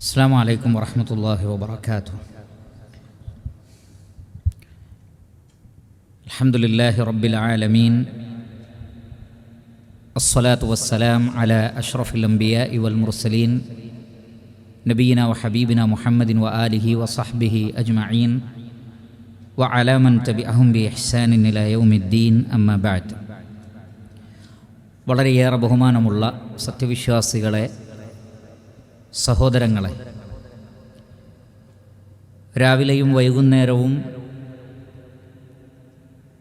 السلام عليكم ورحمة الله وبركاته الحمد لله رب العالمين الصلاة والسلام على أشرف الأنبياء والمرسلين نبينا وحبيبنا محمد وآله وصحبه أجمعين وعلى من تبعهم بإحسان إلى يوم الدين أما بعد വളരെയേറെ ബഹുമാനമുള്ള സത്യവിശ്വാസികളെ സഹോദരങ്ങളെ രാവിലെയും വൈകുന്നേരവും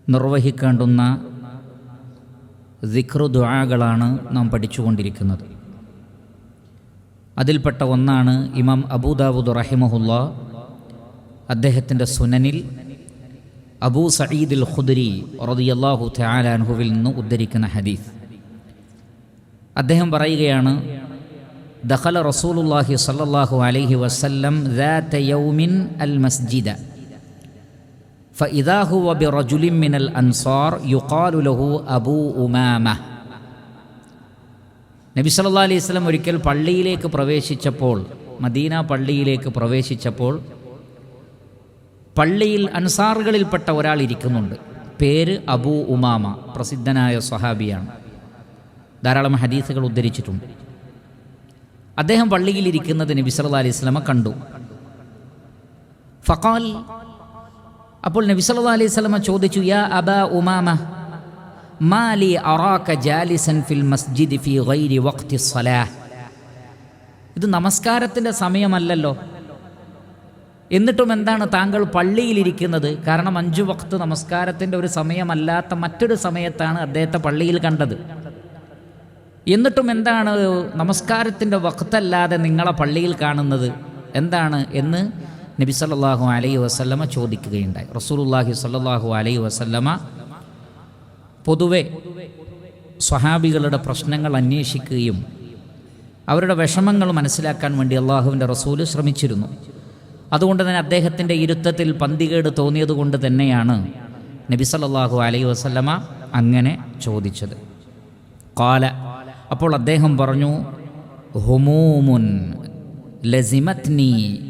നിർവഹിക്കേണ്ടുന്ന ദുആകളാണ് നാം പഠിച്ചുകൊണ്ടിരിക്കുന്നത്. അതിൽപ്പെട്ട ഒന്നാണ് ഇമാം അബൂദാബുദ് റഹിമഹുല്ല. അദ്ദേഹത്തിന്റെ സുനനിൽ അബൂ സഈദുൽ ഖുദരി റളിയല്ലാഹു തആല അൻഹുവിൽ നിന്ന് ഉദ്ധരിക്കുന്ന ഹദീസ്. അദ്ദേഹം പറയുകയാണ് ദഖല റസൂലുള്ളാഹി സ്വല്ലല്ലാഹു അലൈഹി വസല്ലം ذات يوم المسجد فإذا هو برجل من الأنصار يقال له أبو أمامة നബി സല്ലല്ലാഹു അലൈഹി വസല്ലം ഒരിക്കൽ പള്ളിയിലേക്ക് പ്രവേശിച്ചപ്പോൾ മദീന പള്ളിയിലേക്ക് പ്രവേശിച്ചപ്പോൾ പള്ളിയിൽ അൻസാറുകളിൽപ്പെട്ട ഒരാൾ ഇരിക്കുന്നുണ്ട് പേര് അബൂ ഉമാമ പ്രസിദ്ധനായ സ്വഹാബിയാണ് ധാരാളം ഹദീസുകൾ ഉദ്ധരിച്ചിട്ടുണ്ട് അദ്ദേഹം പള്ളിയിൽ ഇരിക്കുന്നത് നബി സല്ലല്ലാഹു അലൈഹി സ്വലമ കണ്ടു. ഫഖാൽ അപ്പോൾ നബി അലൈഹി സ്വലമ ചോദിച്ചു യാ അബ ഉമാമ മാലി അറാക ജാലിസൻ ഫിൽ മസ്ജിദ് ഫി ഗൈരി വഖ്തി സ്വലാഹ് ഇത് നമസ്കാരത്തിന്റെ സമയമല്ലല്ലോ. എന്നിട്ടും എന്താണ് താങ്കൾ പള്ളിയിലിരിക്കുന്നത്? കാരണം അഞ്ചു വക്ത് നമസ്കാരത്തിന്റെ ഒരു സമയമല്ലാത്ത മറ്റൊരു സമയത്താണ് അദ്ദേഹത്തെ പള്ളിയിൽ കണ്ടത്. എന്നിട്ടും എന്താണ് നമസ്കാരത്തിന്റെ വക്തല്ലാതെ നിങ്ങളെ പള്ളിയിൽ കാണുന്നത്? എന്താണ് എന്ന് നബി സല്ലാഹു അലൈഹി വസല്ലമ ചോദിക്കുകയുണ്ടായി. റസൂലുല്ലാഹി സല്ലാഹു അലൈഹി വസല്ലമ പൊതുവെ സ്വഹാബികളുടെ പ്രശ്നങ്ങൾ അന്വേഷിക്കുകയും അവരുടെ വിഷമങ്ങൾ മനസ്സിലാക്കാൻ വേണ്ടി അള്ളാഹുവിന്റെ റസൂൽ ശ്രമിച്ചിരുന്നു. അതുകൊണ്ട് തന്നെ അദ്ദേഹത്തിന്റെ ഇരുത്തത്തിൽ പന്തികേട് തോന്നിയതുകൊണ്ട് തന്നെയാണ് നബി സല്ലല്ലാഹു അലൈഹി വസല്ലമ അങ്ങനെ ചോദിച്ചത്. കാല അപ്പോൾ അദ്ദേഹം പറഞ്ഞു ഹുമൂമുൻ ലസിമത്നി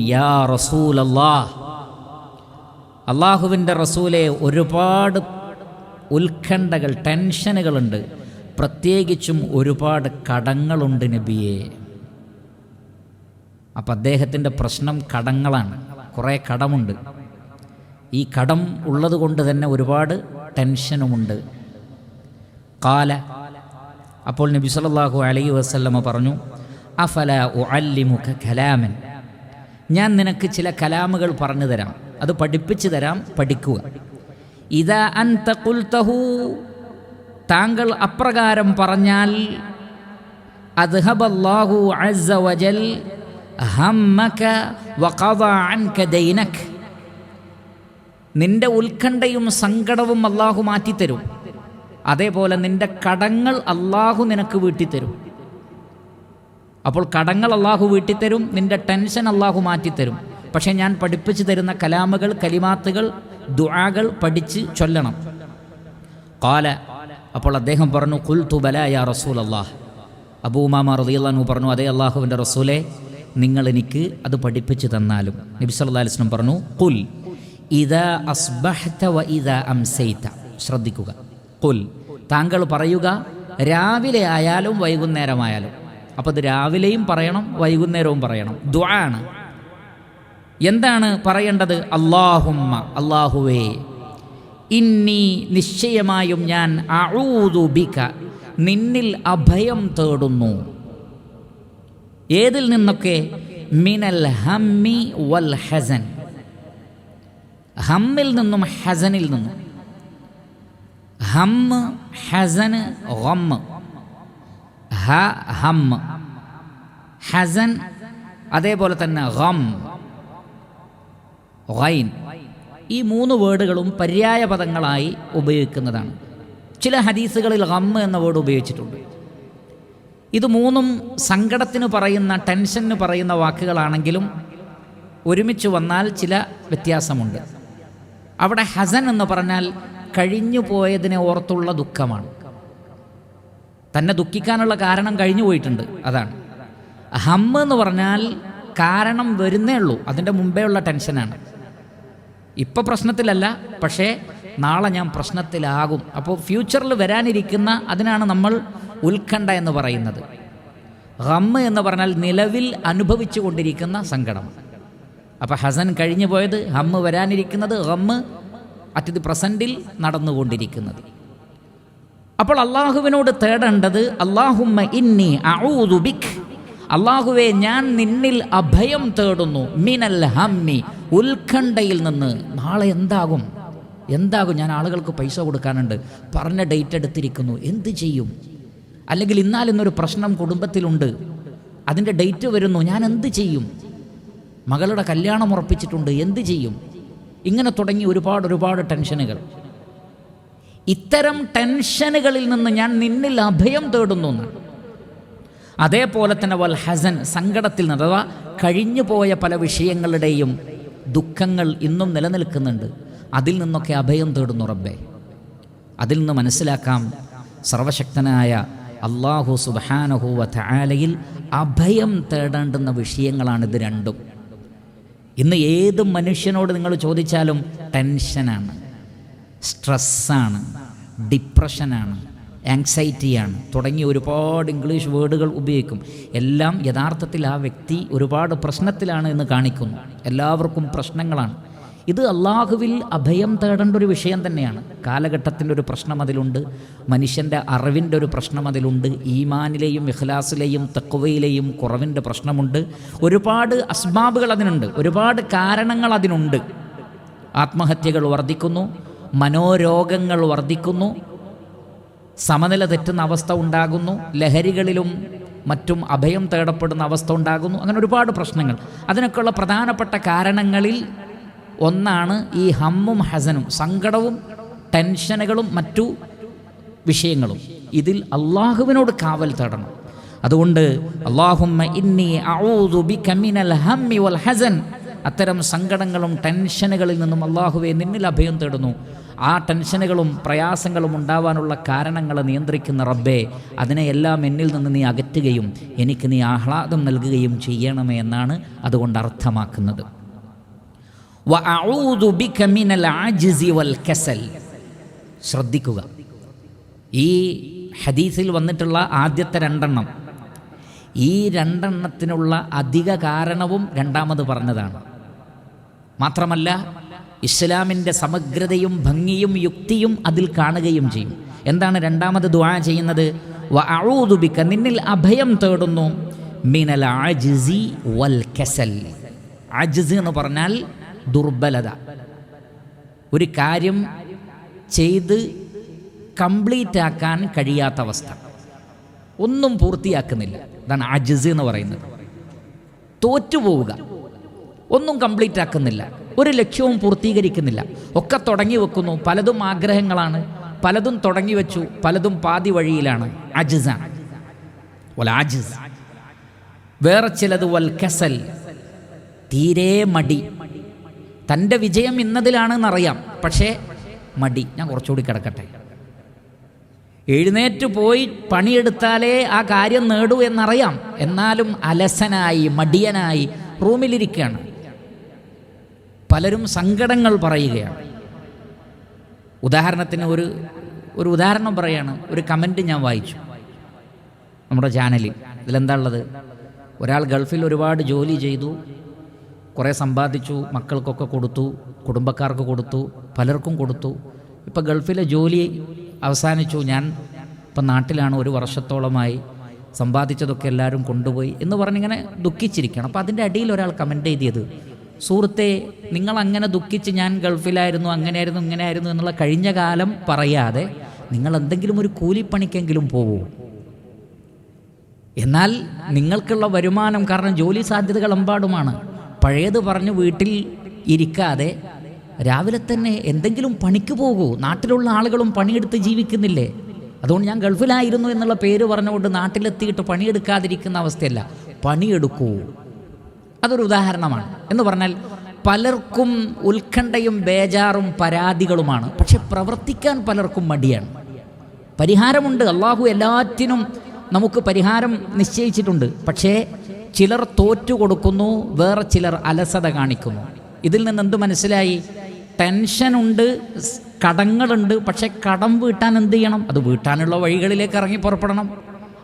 യാ റസൂലല്ലാഹ്. അള്ളാഹുവിന്റെ റസൂലെ ഒരുപാട് ഉത്കണ്ഠകൾ ടെൻഷനുകളുണ്ട്. പ്രത്യേകിച്ചും ഒരുപാട് കടങ്ങളുണ്ട് നബിയെ. അപ്പം അദ്ദേഹത്തിന്റെ പ്രശ്നം കടങ്ങളാണ്. കുറേ കടമുണ്ട്. ഈ കടം ഉള്ളത് കൊണ്ട് തന്നെ ഒരുപാട് ടെൻഷനുമുണ്ട്. കാല അപ്പോൾ നബി സല്ലല്ലാഹു അലൈഹി വസല്ലമ പറഞ്ഞു അഫല ഉഅല്ലിമുക കലാമൻ? ഞാൻ നിനക്ക് ചില കലാമുകൾ പറഞ്ഞു തരാം. അത് പഠിപ്പിച്ചു തരാം പഠിക്കുക. ഇതാ അൻത ഖുൽതഹു. താങ്കൾ അപ്രകാരം പറഞ്ഞാൽ അദ്ഹബല്ലാഹു അസ്സ വജൽ ഹമ്മക വഖദ അൻക ദൈനക്. നിന്റെ ഉത്കണ്ഠയും സങ്കടവും അള്ളാഹു മാറ്റിത്തരും. അതേപോലെ നിന്റെ കടങ്ങൾ അള്ളാഹു നിനക്ക് വീട്ടിത്തരും. അപ്പോൾ കടങ്ങൾ അള്ളാഹു വീട്ടിത്തരും നിന്റെ ടെൻഷൻ അള്ളാഹു മാറ്റിത്തരും. പക്ഷേ ഞാൻ പഠിപ്പിച്ചു തരുന്ന കലാമുകൾ കലിമാത്തുകൾ ദുആകൾ പഠിച്ച് ചൊല്ലണം. കാല അപ്പോൾ അദ്ദേഹം പറഞ്ഞു കുൽ തുബല യാ റസൂൽ അള്ളാഹ് അബൂമാമ റളിയല്ലാഹു പറഞ്ഞു അതേ അള്ളാഹുവിന്റെ റസൂലെ നിങ്ങൾ എനിക്ക് അത് പഠിപ്പിച്ചു തന്നാലും. നബി സല്ലല്ലാഹു അലൈഹി വസല്ലം പറഞ്ഞു കുൽ ഇദാ അസ്ബഹ്ത വ ഇദാ അംസൈത. ശ്രദ്ധിക്കുക. കുൽ താങ്കൾ പറയുക രാവിലെ ആയാലും വൈകുന്നേരമായാലും. അപ്പോൾ അത് രാവിലെയും പറയണം വൈകുന്നേരവും പറയണം. ദ്വാണ് എന്താണ് പറയേണ്ടത്? അള്ളാഹുമ്മ അള്ളാഹുവേ ഇന്നി നിശ്ചയമായും ഞാൻ അഊദുബിക നിന്നിൽ അഭയം തേടുന്നു. ഏതിൽ നിന്നൊക്കെ? മിനൽ ഹമ്മി വൽ ഹസൻ. ഹമ്മിൽ നിന്നും ഹസനിൽ നിന്നും. ഹമ്മ് ഹസന് ഗം ഹ ഹമ്മ് ഹസൻ അതേപോലെ തന്നെ ഗം ഗൈൻ ഈ മൂന്ന് വേർഡുകളും പര്യായ പദങ്ങളായി ഉപയോഗിക്കുന്നതാണ്. ചില ഹദീസുകളിൽ ഗം എന്ന വേർഡ് ഉപയോഗിച്ചിട്ടുണ്ട്. ഇത് മൂന്നും സങ്കടത്തിന് പറയുന്ന ടെൻഷന് പറയുന്ന വാക്കുകളാണെങ്കിലും ഒരുമിച്ച് വന്നാൽ ചില വ്യത്യാസമുണ്ട്. അവിടെ ഹസൻ എന്ന് പറഞ്ഞാൽ കഴിഞ്ഞു പോയതിനെ ഓർത്തുള്ള ദുഃഖമാണ്. തന്നെ ദുഃഖിക്കാനുള്ള കാരണം കഴിഞ്ഞു പോയിട്ടുണ്ട് അതാണ്. ഹമ്മ് എന്ന് പറഞ്ഞാൽ കാരണം വരുന്നേ ഉള്ളൂ അതിന്റെ മുമ്പേ ഉള്ള ടെൻഷനാണ്. ഇപ്പോൾ പ്രശ്നത്തിലല്ല പക്ഷേ നാളെ ഞാൻ പ്രശ്നത്തിലാകും. അപ്പോൾ ഫ്യൂച്ചറിൽ വരാനിരിക്കുന്ന അതിനാണ് നമ്മൾ ഉത്കണ്ഠ എന്ന് പറയുന്നത്. ഹമ്മ് എന്ന് പറഞ്ഞാൽ നിലവിൽ അനുഭവിച്ചു കൊണ്ടിരിക്കുന്ന സങ്കടം. അപ്പോൾ ഹസൻ കഴിഞ്ഞു പോയത് ഹമ്മ് വരാനിരിക്കുന്നത് ഹമ്മ് അറ്റ് ദി പ്രസന്റിൽ നടന്നുകൊണ്ടിരിക്കുന്നത്. അപ്പോൾ അള്ളാഹുവിനോട് തേടേണ്ടത് അള്ളാഹുമ്മ ഇന്നി ബിക്. അള്ളാഹുവെ ഞാൻ നിന്നിൽ അഭയം തേടുന്നു. മിനൽ ഹമ്മി ഉത്കണ്ഠയിൽ നിന്ന്. നാളെ എന്താകും? എന്താകും? ഞാൻ ആളുകൾക്ക് പൈസ കൊടുക്കാനുണ്ട്. പറഞ്ഞ ഡേറ്റ് എടുത്തിരിക്കുന്നു. എന്ത് ചെയ്യും? അല്ലെങ്കിൽ ഇന്നാലിന്നൊരു പ്രശ്നം കുടുംബത്തിലുണ്ട്. അതിന്റെ ഡേറ്റ് വരുന്നു. ഞാൻ എന്ത് ചെയ്യും? മകളുടെ കല്യാണം ഉറപ്പിച്ചിട്ടുണ്ട്. എന്ത് ചെയ്യും? ഇങ്ങനെ തുടങ്ങി ഒരുപാട് ഒരുപാട് ടെൻഷനുകൾ. ഇത്തരം ടെൻഷനുകളിൽ നിന്ന് ഞാൻ നിന്നിൽ അഭയം തേടുന്നു എന്നാണ്. അതേപോലെ തന്നെ വൽ ഹസൻ സങ്കടത്തിൽ നിന്ന് അഥവാ കഴിഞ്ഞു പോയ പല വിഷയങ്ങളുടെയും ദുഃഖങ്ങൾ ഇന്നും നിലനിൽക്കുന്നുണ്ട്. അതിൽ നിന്നൊക്കെ അഭയം തേടുന്നു റബ്ബെ. അതിൽ നിന്ന് മനസ്സിലാക്കാം സർവശക്തനായ അള്ളാഹു സുബാനഹുവ താലയിൽ അഭയം തേടേണ്ടുന്ന വിഷയങ്ങളാണിത് രണ്ടും. ഇന്ന് ഏത് മനുഷ്യനോട് നിങ്ങൾ ചോദിച്ചാലും ടെൻഷനാണ് സ്ട്രെസ്സാണ് ഡിപ്രഷനാണ് ആങ്സൈറ്റിയാണ്. തുടങ്ങിയ ഒരുപാട് ഇംഗ്ലീഷ് വേർഡുകൾ ഉപയോഗിക്കും. എല്ലാം യഥാർത്ഥത്തിൽ ആ വ്യക്തി ഒരുപാട് പ്രശ്നത്തിലാണ് എന്ന് കാണിക്കുന്നു. എല്ലാവർക്കും പ്രശ്നങ്ങളാണ്. ഇത് അള്ളാഹുവിൽ അഭയം തേടേണ്ട ഒരു വിഷയം തന്നെയാണ്. കാലഘട്ടത്തിന്റെ ഒരു പ്രശ്നം അതിലുണ്ട്. മനുഷ്യന്റെ അറിവിന്റെ ഒരു പ്രശ്നം അതിലുണ്ട്. ഈമാനിലെയും ഇഖ്ലാസിലെയും തെക്കുവയിലെയും കുറവിന്റെ പ്രശ്നമുണ്ട്. ഒരുപാട് അസ്ബാബുകൾ അതിനുണ്ട്. ഒരുപാട് കാരണങ്ങൾ അതിനുണ്ട്. ആത്മഹത്യകൾ വർദ്ധിക്കുന്നു. മനോരോഗങ്ങൾ വർദ്ധിക്കുന്നു. സമനില തെറ്റുന്ന അവസ്ഥ ഉണ്ടാകുന്നു. ലഹരികളിലും മറ്റും അഭയം തേടപ്പെടുന്ന അവസ്ഥ ഉണ്ടാകുന്നു. അങ്ങനെ ഒരുപാട് പ്രശ്നങ്ങൾ. അതിനൊക്കെയുള്ള പ്രധാനപ്പെട്ട കാരണങ്ങളിൽ ഒന്നാണ് ഈ ഹമ്മും ഹസനും സങ്കടവും ടെൻഷനുകളും മറ്റു വിഷയങ്ങളും. ഇതിൽ അള്ളാഹുവിനോട് കാവൽ തേടണം. അതുകൊണ്ട് അള്ളാഹുമ്മ ഇന്നി മിനൽ ഹമ്മി വൽ ഹസൻ. അത്തരം സങ്കടങ്ങളും ടെൻഷനുകളിൽ നിന്നും അള്ളാഹുവെ നിന്നിൽ അഭയം തേടുന്നു. ആ ടെൻഷനുകളും പ്രയാസങ്ങളും ഉണ്ടാവാനുള്ള കാരണങ്ങൾ നിയന്ത്രിക്കുന്ന റബ്ബേ അതിനെയെല്ലാം എന്നിൽ നിന്ന് നീ അകറ്റുകയും എനിക്ക് നീ ആഹ്ലാദം നൽകുകയും ചെയ്യണമേ എന്നാണ് അതുകൊണ്ട് അർത്ഥമാക്കുന്നത് വഅഊദു ബിക മിനൽ ആജിസി വൽ കസൽ ശ്രദ്ധിക്കുക. ഈ ഹദീസിൽ വന്നിട്ടുള്ള ആദ്യത്തെ രണ്ടെണ്ണം ഈ രണ്ടെണ്ണത്തിനുള്ള അധിക കാരണവും രണ്ടാമത് പറഞ്ഞതാണ്. മാത്രമല്ല ഇസ്ലാമിന്റെ സമഗ്രതയും ഭംഗിയും യുക്തിയും അതിൽ കാണുകയും ചെയ്യും. എന്താണ് രണ്ടാമത് ദുആ ചെയ്യുന്നത്? വഅഊദുബിക നിന്നിൽ അഭയം തേടുന്നു. മിനൽ ആജിസി വൽ കെസൽ. ആജിസ് എന്ന് പറഞ്ഞാൽ ദുർബലത. ഒരു കാര്യം ചെയ്ത് കംപ്ലീറ്റ് ആക്കാൻ കഴിയാത്ത അവസ്ഥ. ഒന്നും പൂർത്തിയാക്കുന്നില്ല. അതാണ് അജിസ് എന്ന് പറയുന്നത്. തോറ്റുപോവുക. ഒന്നും കംപ്ലീറ്റ് ആക്കുന്നില്ല. ഒരു ലക്ഷ്യവും പൂർത്തീകരിക്കുന്നില്ല. ഒക്കെ തുടങ്ങി വെക്കുന്നു. പലതും ആഗ്രഹങ്ങളാണ്. പലതും തുടങ്ങി വെച്ചു. പലതും പാതി വഴിയിലാണ്. അജിസാണ് വേറെ ചിലത് വൽ കസൽ. തീരെ മടി. തന്റെ വിജയം ഇന്നതിലാണെന്നറിയാം. പക്ഷേ മടി. ഞാൻ കുറച്ചുകൂടി കിടക്കട്ടെ. എഴുന്നേറ്റ് പോയി പണിയെടുത്താലേ ആ കാര്യം നേടൂ എന്നറിയാം. എന്നാലും അലസനായി മടിയനായി റൂമിലിരിക്കുകയാണ്. പലരും സങ്കടങ്ങൾ പറയുകയാണ്. ഉദാഹരണത്തിന് ഒരു ഒരു ഉദാഹരണം പറയാണ്. ഒരു കമന്റ് ഞാൻ വായിച്ചു. നമ്മുടെ ചാനലിൽ. ഇതിലെന്താ ഉള്ളത്? ഒരാൾ ഗൾഫിൽ ഒരുപാട് ജോലി ചെയ്തു. കുറേ സമ്പാദിച്ചു മക്കൾക്കൊക്കെ കൊടുത്തു കുടുംബക്കാർക്ക് കൊടുത്തു പലർക്കും കൊടുത്തു. ഇപ്പം ഗൾഫിലെ ജോലി അവസാനിച്ചു. ഞാൻ ഇപ്പം നാട്ടിലാണ് ഒരു വർഷത്തോളമായി സമ്പാദിച്ചതൊക്കെ എല്ലാവരും കൊണ്ടുപോയി എന്ന് പറഞ്ഞിങ്ങനെ ദുഃഖിച്ചിരിക്കണം അപ്പോൾ അതിന്റെ അടിയിൽ ഒരാൾ കമന്റ് എഴുതിയത് സുഹൃത്തെ നിങ്ങൾ അങ്ങനെ ദുഃഖിച്ച് ഞാൻ ഗൾഫിലായിരുന്നു അങ്ങനെയായിരുന്നു ഇങ്ങനെയായിരുന്നു എന്നുള്ള കഴിഞ്ഞ കാലം പറയാതെ നിങ്ങൾ എന്തെങ്കിലും ഒരു കൂലിപ്പണിക്കെങ്കിലും പോവൂ. എന്നാൽ നിങ്ങൾക്കുള്ള വരുമാനം കാരണം ജോലി സാധ്യതകൾ എമ്പാടുമാണ്. പഴയത് പറഞ്ഞ് വീട്ടിൽ ഇരിക്കാതെ രാവിലെ തന്നെ എന്തെങ്കിലും പണിക്ക് പോകൂ. നാട്ടിലുള്ള ആളുകളും പണിയെടുത്ത് ജീവിക്കുന്നില്ലേ? അതുകൊണ്ട് ഞാൻ ഗൾഫിലായിരുന്നു എന്നുള്ള പേര് പറഞ്ഞുകൊണ്ട് നാട്ടിലെത്തിയിട്ട് പണിയെടുക്കാതിരിക്കുന്ന അവസ്ഥയല്ല. പണിയെടുക്കൂ. അതൊരു ഉദാഹരണമാണ്. എന്ന് പറഞ്ഞാൽ പലർക്കും ഉത്കണ്ഠയും ബേജാറും പരാതികളുമാണ്. പക്ഷെ പ്രവർത്തിക്കാൻ പലർക്കും മടിയാണ്. പരിഹാരമുണ്ട്. അള്ളാഹു എല്ലാറ്റിനും നമുക്ക് പരിഹാരം നിശ്ചയിച്ചിട്ടുണ്ട്. പക്ഷേ ചിലർ തോറ്റു കൊടുക്കുന്നു വേറെ ചിലർ അലസത കാണിക്കുന്നു. ഇതിൽ നിന്ന് എന്ത് മനസ്സിലായി? ടെൻഷനുണ്ട് കടങ്ങളുണ്ട് പക്ഷേ കടം വീട്ടാൻ എന്ത് ചെയ്യണം? അത് വീട്ടാനുള്ള വഴികളിലേക്ക് ഇറങ്ങി പുറപ്പെടണം.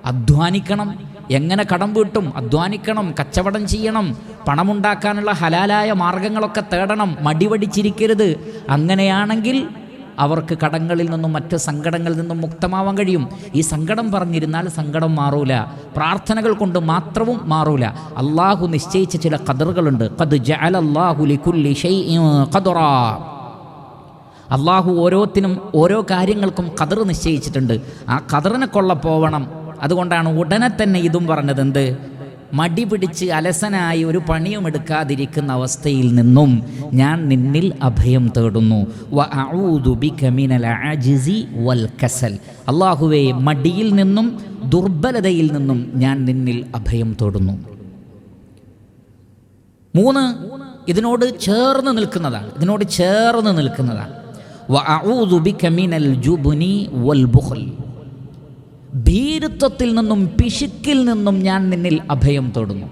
അധ്വാനിക്കണം. എങ്ങനെ കടം വീട്ടും? അധ്വാനിക്കണം കച്ചവടം ചെയ്യണം പണമുണ്ടാക്കാനുള്ള ഹലാലായ മാർഗങ്ങളൊക്കെ തേടണം മടിവടിച്ചിരിക്കരുത് അങ്ങനെയാണെങ്കിൽ അവർക്ക് കടങ്ങളിൽ നിന്നും മറ്റ് സങ്കടങ്ങളിൽ നിന്നും മുക്തമാവാൻ കഴിയും. ഈ സങ്കടം പറഞ്ഞിരുന്നാൽ സങ്കടം മാറൂല. പ്രാർത്ഥനകൾ കൊണ്ട് മാത്രവും മാറൂല. അള്ളാഹു നിശ്ചയിച്ച ചില കതറുകളുണ്ട് അള്ളാഹു ഓരോത്തിനും ഓരോ കാര്യങ്ങൾക്കും കതർ നിശ്ചയിച്ചിട്ടുണ്ട്. ആ കതറിനെ കൊള്ള പോവണം. അതുകൊണ്ടാണ് ഉടനെ തന്നെ ഇതും പറഞ്ഞത് എന്ത് മടി പിടിച്ച് അലസനായി ഒരു പണിയും എടുക്കാതിരിക്കുന്ന അവസ്ഥയിൽ നിന്നും ഞാൻ നിന്നിൽ അഭയം തേടുന്നു. വൽ കസൽ. അള്ളാഹുവേ മടിയിൽ നിന്നും ദുർബലതയിൽ നിന്നും ഞാൻ നിന്നിൽ അഭയം തേടുന്നു. മൂന്ന് ഇതിനോട് ചേർന്ന് നിൽക്കുന്നതാണ്. ഇതിനോട് ചേർന്ന് നിൽക്കുന്നതാണ്. ബിക മിനൽ ജുബ്നി വൽ ബുഖൽ. ഭീരുത്വത്തിൽ നിന്നും പിശുക്കിൽ നിന്നും ഞാൻ നിന്നിൽ അഭയം തൊടുന്നു.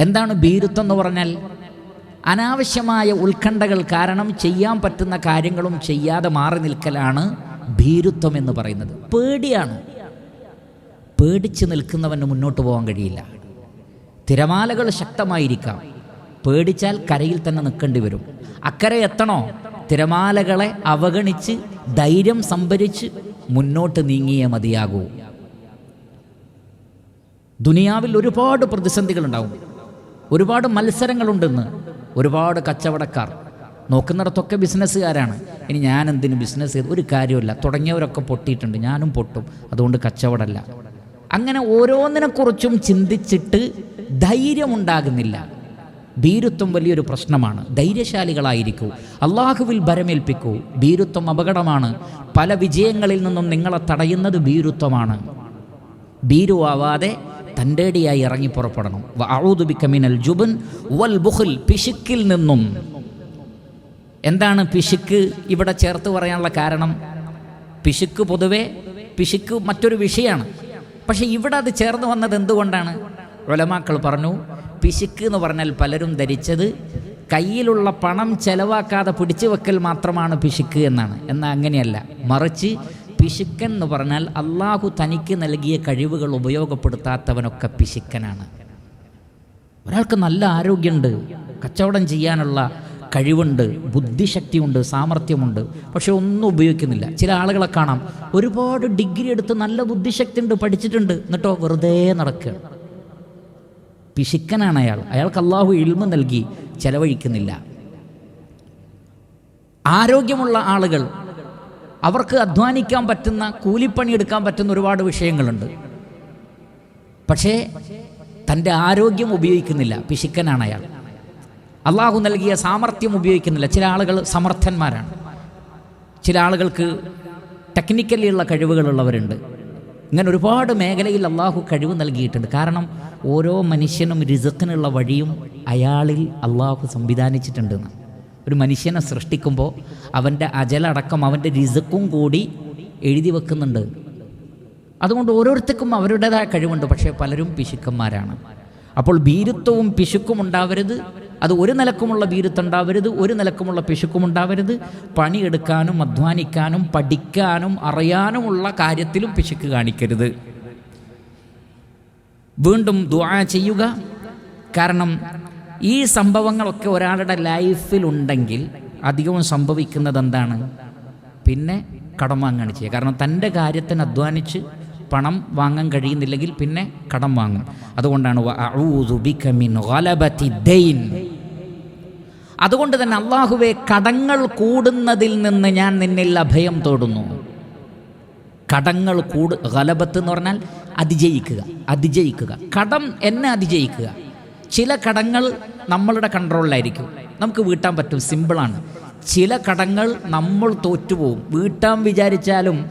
എന്താണ് ഭീരുത്വം എന്ന് പറഞ്ഞാൽ? അനാവശ്യമായ ഉത്കണ്ഠകൾ കാരണം ചെയ്യാൻ പറ്റുന്ന കാര്യങ്ങളും ചെയ്യാതെ മാറി നിൽക്കലാണ് ഭീരുത്വം എന്ന് പറയുന്നത്. പേടിയാണ്. പേടിച്ച് നിൽക്കുന്നവന് മുന്നോട്ട് പോകാൻ കഴിയില്ല. തിരമാലകൾ ശക്തമായിരിക്കാം. പേടിച്ചാൽ കരയിൽ തന്നെ നിൽക്കേണ്ടി വരും. അക്കരെ എത്തണോ? തിരമാലകളെ അവഗണിച്ച് ധൈര്യം സംഭരിച്ച് മുന്നോട്ട് നീങ്ങിയേ മതിയാകൂ. ദുനിയാവിൽ ഒരുപാട് പ്രതിസന്ധികളുണ്ടാവും. ഒരുപാട് മത്സരങ്ങളുണ്ടെന്ന് ഒരുപാട് കച്ചവടക്കാർ. നോക്കുന്നിടത്തൊക്കെ ബിസിനസ്സുകാരാണ്. ഇനി ഞാൻ എന്തിനു ബിസിനസ് ചെയ്ത് ഒരു കാര്യമില്ല തുടങ്ങിയവരൊക്കെ പൊട്ടിയിട്ടുണ്ട്. ഞാനും പൊട്ടും. അതുകൊണ്ട് കച്ചവടമല്ല. അങ്ങനെ ഓരോന്നിനെക്കുറിച്ചും ചിന്തിച്ചിട്ട് ധൈര്യമുണ്ടാകുന്നില്ല. ഭീരുത്വം വലിയൊരു പ്രശ്നമാണ്. ധൈര്യശാലികളായിരിക്കൂ. അള്ളാഹുവിൽ ഭരമേൽപ്പിക്കൂ. ഭീരുത്വം അപകടമാണ്. പല വിജയങ്ങളിൽ നിന്നും നിങ്ങളെ തടയുന്നത് ഭീരുത്വമാണ്. ഭീരുവാവാതെ തന്റെടിയായി ഇറങ്ങി പുറപ്പെടണം. ജുബൻ വൽ ബുഹുൽ പിശുക്കിൽ നിന്നും. എന്താണ് പിശുക്ക്? ഇവിടെ ചേർത്ത് പറയാനുള്ള കാരണം? പിശുക്ക് പൊതുവെ പിശുക്ക് മറ്റൊരു വിഷയമാണ്. പക്ഷെ ഇവിടെ അത് ചേർന്ന് വന്നത് എന്തുകൊണ്ടാണ്? ഒലമാക്കൾ പറഞ്ഞു പിശുക്ക് എന്ന് പറഞ്ഞാൽ പലരും ധരിച്ചത് കയ്യിലുള്ള പണം ചെലവാക്കാതെ പിടിച്ചു വെക്കൽ മാത്രമാണ് പിശുക്ക് എന്നാണ്. എന്നാൽ അങ്ങനെയല്ല. മറിച്ച് പിശുക്കൻ എന്ന് പറഞ്ഞാൽ അള്ളാഹു തനിക്ക് നൽകിയ കഴിവുകൾ ഉപയോഗപ്പെടുത്താത്തവനൊക്കെ പിശുക്കനാണ്. ഒരാൾക്ക് നല്ല ആരോഗ്യമുണ്ട് കച്ചവടം ചെയ്യാനുള്ള കഴിവുണ്ട് ബുദ്ധിശക്തിയുണ്ട് സാമർഥ്യമുണ്ട് പക്ഷെ ഒന്നും ഉപയോഗിക്കുന്നില്ല. ചില ആളുകളെ കാണാം ഒരുപാട് ഡിഗ്രി എടുത്ത് നല്ല ബുദ്ധിശക്തി ഉണ്ട് പഠിച്ചിട്ടുണ്ട് എന്നിട്ടോ വെറുതെ നടക്കുക പിശുക്കനാണ് അയാൾ. അയാൾക്ക് അള്ളാഹു ഇൽമ നൽകി ചെലവഴിക്കുന്നില്ല. ആരോഗ്യമുള്ള ആളുകൾ അവർക്ക് അധ്വാനിക്കാൻ പറ്റുന്ന കൂലിപ്പണി എടുക്കാൻ പറ്റുന്ന ഒരുപാട് വിഷയങ്ങളുണ്ട്. പക്ഷേ തന്റെ ആരോഗ്യം ഉപയോഗിക്കുന്നില്ല. പിശുക്കനാണ് അയാൾ. അള്ളാഹു നൽകിയ സാമർഥ്യം ഉപയോഗിക്കുന്നില്ല. ചില ആളുകൾ സമർത്ഥന്മാരാണ്. ചില ആളുകൾക്ക് ടെക്നിക്കലി ഉള്ള കഴിവുകളുള്ളവരുണ്ട്. ഇങ്ങനെ ഒരുപാട് മേഖലയിൽ അള്ളാഹു കഴിവ് നൽകിയിട്ടുണ്ട്. കാരണം ഓരോ മനുഷ്യനും രിസക്കിനുള്ള വഴിയും അയാളിൽ അള്ളാഹു സംവിധാനിച്ചിട്ടുണ്ടെന്ന്. ഒരു മനുഷ്യനെ സൃഷ്ടിക്കുമ്പോൾ അവന്റെ അജലടക്കം അവന്റെ രിസക്കും കൂടി എഴുതി വെക്കുന്നുണ്ട്. അതുകൊണ്ട് ഓരോരുത്തർക്കും അവരുടേതായ കഴിവുണ്ട്. പക്ഷേ പലരും പിശുക്കന്മാരാണ്. അപ്പോൾ ഭീരുത്വവും പിശുക്കും ഉണ്ടാവരുത്. അത് ഒരു നിലക്കുമുള്ള ഭീരുത്വം ഉണ്ടാവരുത് ഒരു നിലക്കുമുള്ള പിശുക്കും ഉണ്ടാവരുത് പണിയെടുക്കാനും അധ്വാനിക്കാനും പഠിക്കാനും അറിയാനുമുള്ള കാര്യത്തിലും പിശുക്ക് കാണിക്കരുത്. വീണ്ടും ദുആ ചെയ്യുക. കാരണം ഈ സംഭവങ്ങളൊക്കെ ഒരാളുടെ ലൈഫിലുണ്ടെങ്കിൽ അധികവും സംഭവിക്കുന്നത് എന്താണ്? പിന്നെ കടം വാങ്ങുകയാണ് ചെയ്യുക. കാരണം തന്റെ കാര്യത്തിന് അധ്വാനിച്ച് പണം വാങ്ങാൻ കഴിയുന്നില്ലെങ്കിൽ പിന്നെ കടം വാങ്ങും. അതുകൊണ്ടാണ് വ അഊദു ബിക മിൻ ഗലബതി ദൈൻ. അതുകൊണ്ട് തന്നെ അള്ളാഹുവെ കടങ്ങൾ കൂടുന്നതിൽ നിന്ന് ഞാൻ നിന്നിൽ അഭയം തോടുന്നു. കടങ്ങൾ കൂട് ഗലബത്ത് എന്ന് പറഞ്ഞാൽ അതിജയിക്കുക അതിജയിക്കുക. കടം എന്നെ അതിജയിക്കുക. ചില കടങ്ങൾ നമ്മളുടെ കൺട്രോളിലായിരിക്കും. നമുക്ക് വീട്ടാൻ പറ്റും സിമ്പിളാണ് ചില കടങ്ങൾ നമ്മൾ തോറ്റുപോകും. വീട്ടാൻ വിചാരിച്ചാലും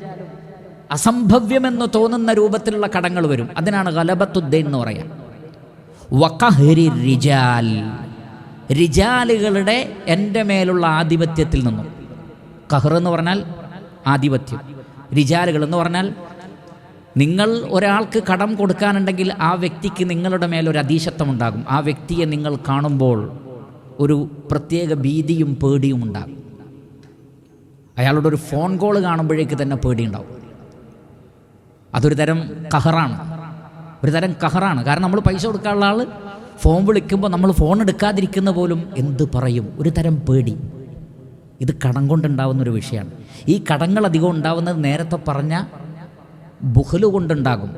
അസംഭവ്യമെന്ന് തോന്നുന്ന രൂപത്തിലുള്ള കടങ്ങൾ വരും. അതിനാണ് ഗലബത്തുദ്ദൈൻ എന്ന് പറയാം. റിജാൽ. റിജാലുകളുടെ എന്റെ മേലുള്ള ആധിപത്യത്തിൽ നിന്നും. കഹർ എന്ന് പറഞ്ഞാൽ ആധിപത്യം. റിജാലുകൾ എന്ന് പറഞ്ഞാൽ നിങ്ങൾ ഒരാൾക്ക് കടം കൊടുക്കാനുണ്ടെങ്കിൽ ആ വ്യക്തിക്ക് നിങ്ങളുടെ മേലൊരു അതീശത്വം ഉണ്ടാകും ആ വ്യക്തിയെ നിങ്ങൾ കാണുമ്പോൾ ഒരു പ്രത്യേക ഭീതിയും പേടിയും ഉണ്ടാകും. അയാളുടെ ഒരു ഫോൺ കോൾ കാണുമ്പോഴേക്ക് തന്നെ പേടി പേടിയുണ്ടാവും. അതൊരു തരം കഹറാണ്. ഒരു തരം കഹറാണ്. കാരണം നമ്മൾ പൈസ കൊടുക്കാനുള്ള ആൾ ഫോൺ വിളിക്കുമ്പോൾ നമ്മൾ ഫോൺ എടുക്കാതിരിക്കുന്ന പോലും എന്ത് പറയും? ഒരു തരം പേടി. ഇത് കടം കൊണ്ടുണ്ടാവുന്ന ഒരു വിഷയമാണ്. ഈ കടങ്ങൾ അധികം ഉണ്ടാവുന്നത് നേരത്തെ പറഞ്ഞ ബുഹൽ കൊണ്ടുണ്ടാകും.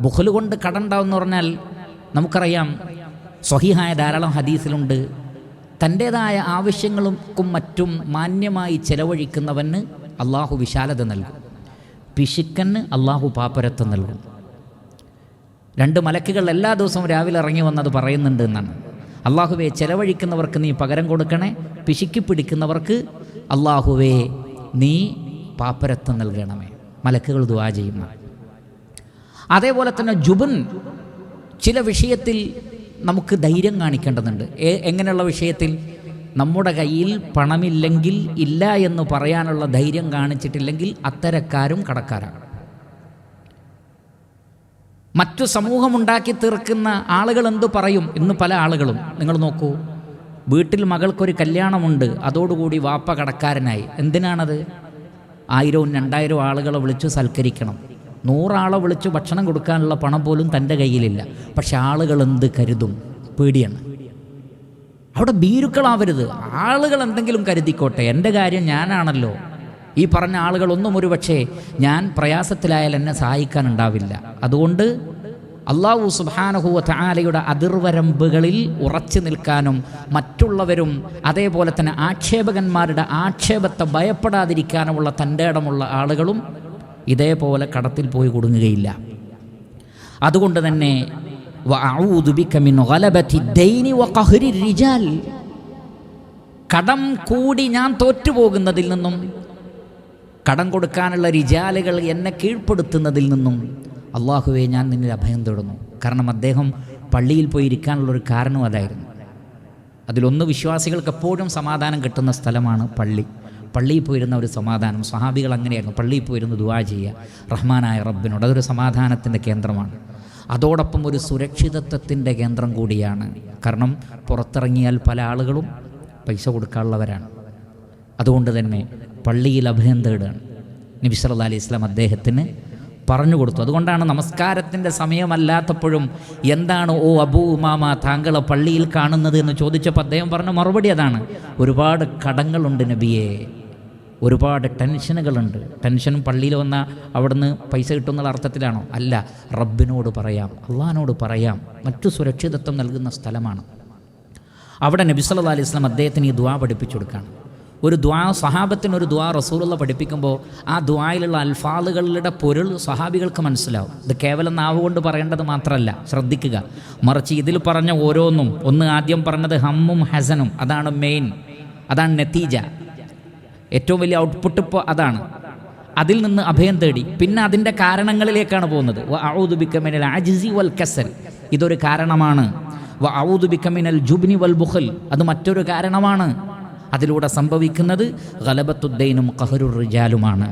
ബുഹൽ കൊണ്ട് കടം ഉണ്ടാവുമെന്ന് പറഞ്ഞാൽ നമുക്കറിയാം സ്വഹിഹായ ധാരാളം ഹദീസിലുണ്ട്. തന്റേതായ ആവശ്യങ്ങൾക്കും മറ്റും മാന്യമായി ചെലവഴിക്കുന്നവന് അള്ളാഹു വിശാലത നൽകും. പിശുക്കന് അള്ളാഹു പാപ്പരത്വം നൽകും. രണ്ട് മലക്കുകൾ എല്ലാ ദിവസവും രാവിലെ ഇറങ്ങി വന്നത് പറയുന്നുണ്ട് എന്നാണ്. അള്ളാഹുവെ ചെലവഴിക്കുന്നവർക്ക് നീ പകരം കൊടുക്കണേ പിശുക്കി പിടിക്കുന്നവർക്ക് അള്ളാഹുവേ നീ പാപ്പരത്വം നൽകണമേ. മലക്കുകൾ ദുവാ ചെയ്യുന്ന. അതേപോലെ തന്നെ ജുബൻ ചില വിഷയത്തിൽ നമുക്ക് ധൈര്യം കാണിക്കേണ്ടതുണ്ട്. എങ്ങനെയുള്ള വിഷയത്തിൽ? നമ്മുടെ കയ്യിൽ പണമില്ലെങ്കിൽ ഇല്ല എന്ന് പറയാനുള്ള ധൈര്യം കാണിച്ചിട്ടില്ലെങ്കിൽ അത്തരക്കാരും കടക്കാരാണ്. മറ്റു സമൂഹമുണ്ടാക്കി തീർക്കുന്ന ആളുകൾ എന്തു പറയും? ഇന്ന് പല ആളുകളും. നിങ്ങൾ നോക്കൂ വീട്ടിൽ മകൾക്കൊരു കല്യാണമുണ്ട് അതോടുകൂടി വാപ്പ കടക്കാരനായി. എന്തിനാണത്? ആയിരവും രണ്ടായിരവും ആളുകളെ വിളിച്ചു സൽക്കരിക്കണം. നൂറാളെ വിളിച്ചു ഭക്ഷണം കൊടുക്കാനുള്ള പണം പോലും തന്റെ കയ്യിലില്ല. പക്ഷെ ആളുകൾ എന്ത് കരുതും? പേടിയാണ്. അവിടെ ഭീരുക്കളാവരുത്. ആളുകൾ എന്തെങ്കിലും കരുതിക്കോട്ടെ. എന്റെ കാര്യം ഞാനാണല്ലോ. ഈ പറഞ്ഞ ആളുകളൊന്നും ഒരു പക്ഷേ ഞാൻ പ്രയാസത്തിലായാൽ എന്നെ സഹായിക്കാനുണ്ടാവില്ല അതുകൊണ്ട് അള്ളാഹു സുബാനഹുവ താലയുടെ അതിർവരമ്പുകളിൽ ഉറച്ചു നിൽക്കാനും മറ്റുള്ളവരും അതേപോലെ തന്നെ ആക്ഷേപകന്മാരുടെ ആക്ഷേപത്തെ ഭയപ്പെടാതിരിക്കാനുമുള്ള തന്റെ ഇടമുള്ള ആളുകളും ഇതേപോലെ കടത്തിൽ പോയി കൊടുങ്ങുകയില്ല. അതുകൊണ്ട് തന്നെ കടം കൂടി ഞാൻ തോറ്റുപോകുന്നതിൽ നിന്നും കടം കൊടുക്കാനുള്ള രിജാലുകൾ എന്നെ കീഴ്പ്പെടുത്തുന്നതിൽ നിന്നും അള്ളാഹുവെ ഞാൻ നിന്നിൽ അഭയം തേടുന്നു. കാരണം അദ്ദേഹം പള്ളിയിൽ പോയി ഇരിക്കാനുള്ളൊരു കാരണം അതായിരുന്നു. അതിലൊന്ന് വിശ്വാസികൾക്ക് എപ്പോഴും സമാധാനം കിട്ടുന്ന സ്ഥലമാണ് പള്ളി. പള്ളിയിൽ പോയിരുന്ന ഒരു സമാധാനം. സ്വഹാബികൾ അങ്ങനെയായിരുന്നു. പള്ളിയിൽ പോയിരുന്ന് ദുവാ ചെയ്യുക റഹ്മാനായ റബ്ബിനോട്. അതൊരു സമാധാനത്തിന്റെ കേന്ദ്രമാണ്. അതോടൊപ്പം ഒരു സുരക്ഷിതത്വത്തിന്റെ കേന്ദ്രം കൂടിയാണ്. കാരണം പുറത്തിറങ്ങിയാൽ പല ആളുകളും പൈസ കൊടുക്കാനുള്ളവരാണ്. അതുകൊണ്ട് തന്നെ പള്ളിയിൽ അഭയം തേടുകയാണ്. നബി സല്ലല്ലാഹു അലൈഹി ഇസ്ലാം അദ്ദേഹത്തിന് പറഞ്ഞു കൊടുത്തു. അതുകൊണ്ടാണ് നമസ്കാരത്തിന്റെ സമയമല്ലാത്തപ്പോഴും എന്താണ് ഓ അബൂ മാമ താങ്കളെ പള്ളിയിൽ കാണുന്നത്? എന്ന് ചോദിച്ചപ്പോൾ അദ്ദേഹം പറഞ്ഞ മറുപടി അതാണ്. ഒരുപാട് കടങ്ങളുണ്ട് നബിയെ. ഒരുപാട് ടെൻഷനുകളുണ്ട്. ടെൻഷൻ പള്ളിയിൽ വന്ന അവിടുന്ന് പൈസ കിട്ടുന്നുള്ള അർത്ഥത്തിലാണോ? അല്ല. റബ്ബിനോട് പറയാം അള്ളഹാനോട് പറയാം. മറ്റു സുരക്ഷിതത്വം നൽകുന്ന സ്ഥലമാണ്. അവിടെ നബി സല്ലല്ലാഹു അലൈഹി ഇസ്ലാം അദ്ദേഹത്തിന് ഈ ദ്വാ പഠിപ്പിച്ചു കൊടുക്കുകയാണ്. ഒരു ദ്വാ സഹാബത്തിന് ഒരു ദ്വാ റസൂലുള്ള പഠിപ്പിക്കുമ്പോൾ ആ ദ്വായിലുള്ള അൽഫാദുകളുടെ പൊരുൾ സഹാബികൾക്ക് മനസ്സിലാവും. ഇത് കേവലം നാവ് കൊണ്ട് പറയേണ്ടത് മാത്രമല്ല ശ്രദ്ധിക്കുക. മറിച്ച് ഇതിൽ പറഞ്ഞ ഓരോന്നും ഒന്ന് ആദ്യം പറഞ്ഞത് ഹമ്മും ഹസനും അതാണ് മെയിൻ അതാണ് നത്തീജ. ഏറ്റവും വലിയ ഔട്ട്പുട്ട് ഇപ്പോൾ അതാണ്. അതിൽ നിന്ന് അഭയം തേടി. പിന്നെ അതിന്റെ കാരണങ്ങളിലേക്കാണ് പോകുന്നത്. ഔദുബിക്കമിനൽ അജിസി വൽ കസൽ. ഇതൊരു കാരണമാണ്. ഔദുബിക്കമിനൽ ബിക മിനൽ ജുബ്നി വൽ ബുഖൽ. അത് മറ്റൊരു കാരണമാണ്. അതിലൂടെ സംഭവിക്കുന്നത് ഗലബത്തുദ്ദൈനും കഹറുർ റിജാലുമാണ്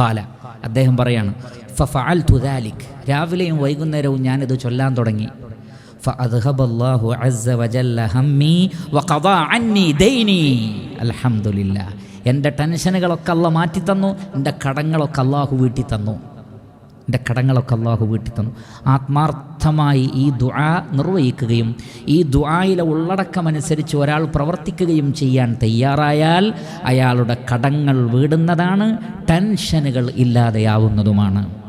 കാല അദ്ദേഹം പറയാണ് ഫഫഅൽ തുദാലിക് രാവിലെയും വൈകുന്നേരവും ഞാനിത് ചൊല്ലാൻ തുടങ്ങി. ഫഅദ്ഹബല്ലാഹു അസ്സ വഖദാ അന്നി ദൈനി. അൽഹംദുലില്ലാ എന്റെ ടെൻഷനുകളൊക്കെ അല്ല മാറ്റി തന്നു എന്റെ കടങ്ങളൊക്കെ അള്ളാഹു വീട്ടി തന്നു എന്റെ കടങ്ങളൊക്കെ അള്ളാഹു വീട്ടി തന്നു. ആത്മാർത്ഥമായി ഈ ദുആ നിർവഹിക്കുകയും ഈ ദുആയിലെ ഉള്ളടക്കമനുസരിച്ച് ഒരാൾ പ്രവർത്തിക്കുകയും ചെയ്യാൻ തയ്യാറായാൽ അയാളുടെ കടങ്ങൾ വീടുന്നതാണ് ടെൻഷനുകൾ ഇല്ലാതെയാവുന്നതുമാണ്.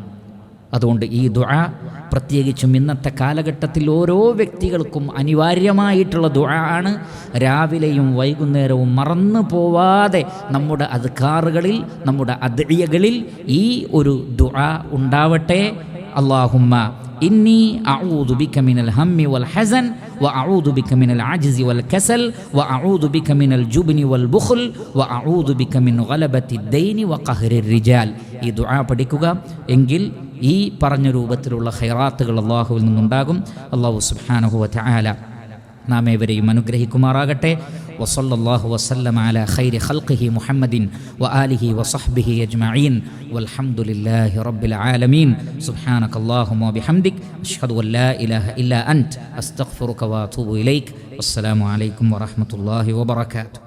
അതുകൊണ്ട് ഈ ദുആ പ്രത്യേകിച്ചും ഇന്നത്തെ കാലഘട്ടത്തിൽ ഓരോ വ്യക്തികൾക്കും അനിവാര്യമായിട്ടുള്ള ദുആ ആണ്. രാവിലെയും വൈകുന്നേരവും മറന്നു പോവാതെ നമ്മുടെ അദ്കാറുകളിൽ നമ്മുടെ അദ്ഇയകളിൽ ഈ ഒരു ദുആ ഉണ്ടാവട്ടെ. അള്ളാഹുമ്മ ഇന്നി അഊദു ബിക മിനൽ ഹമ്മി വൽ ഹസൻ വ അഊദു ബിക മിനൽ അജ്സി വൽ കസൽ വ അഊദു ബിക മിനൽ ജുബ്നി വൽ ബുഖൽ വ അഊദു ബിക മിൻ ഗലബത്തി ദൈനി വ ഖഹ്രി റിജാൽ ഈ ദുആ പഠിക്കുക. എങ്കിൽ ഈ പറഞ്ഞ രൂപത്തിലുള്ള ഹൈറാത്തുകൾ അള്ളാഹുവിൽ നിന്നുണ്ടാകും. അള്ളാഹു സുബ്ഹാനഹു വ തആല നാം ഏവരെയും അനുഗ്രഹിക്കുമാറാകട്ടെ. وصلى الله وسلم على خير خلقه محمد وآله وصحبه أجمعين والحمد لله رب العالمين. سبحانك اللهم وبحمدك أشهد أن لا إله إلا أنت أستغفرك وأتوب إليك. والسلام عليكم ورحمة الله وبركاته.